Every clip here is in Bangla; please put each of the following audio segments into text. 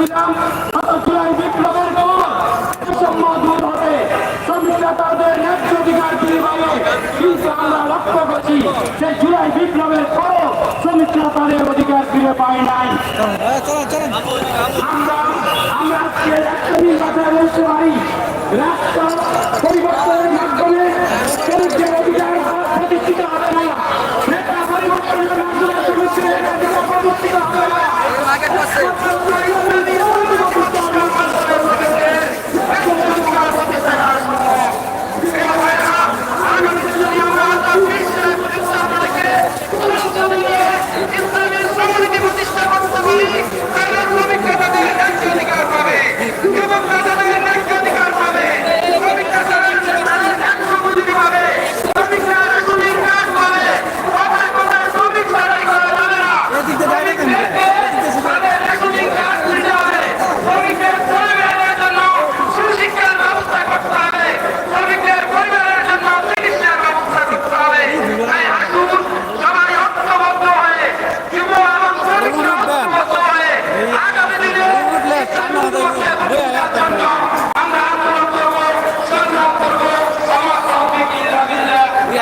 ছিলাম গত জুলাই বিপ্লবের পর বৈষম্য দূর হবে শ্রমিকরা তাদের ন্যায্য অধিকার ফিরে পাবে কিন্তু আমরা লক্ষ্য করছি যে জুলাই বিপ্লবের পরও শ্রমিকরা তাদের অধিকার ফিরে পায় নাই আমরা আমরা পরিবর্তনের মাধ্যমে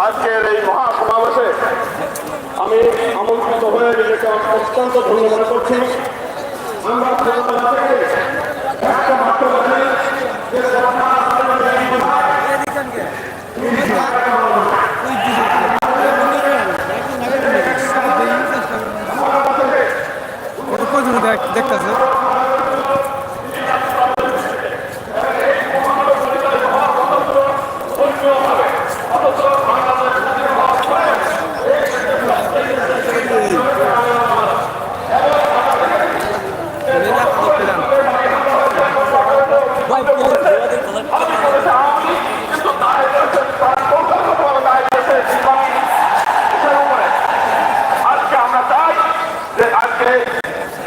আজকের এই মহাসমাবেশে আমি আমন্ত্রিত হয়ে নিজেকে অত্যন্ত ধন্য মনে করছি। আমরা একটা মাত্র বছরে যে দেখতেছে আজকে আমরা চাই যে আজকে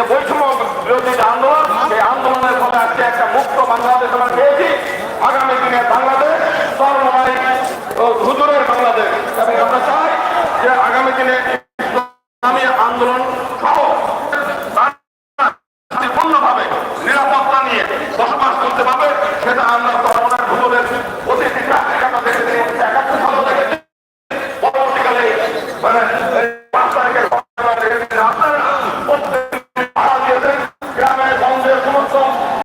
যে বৈষম্য বিরোধী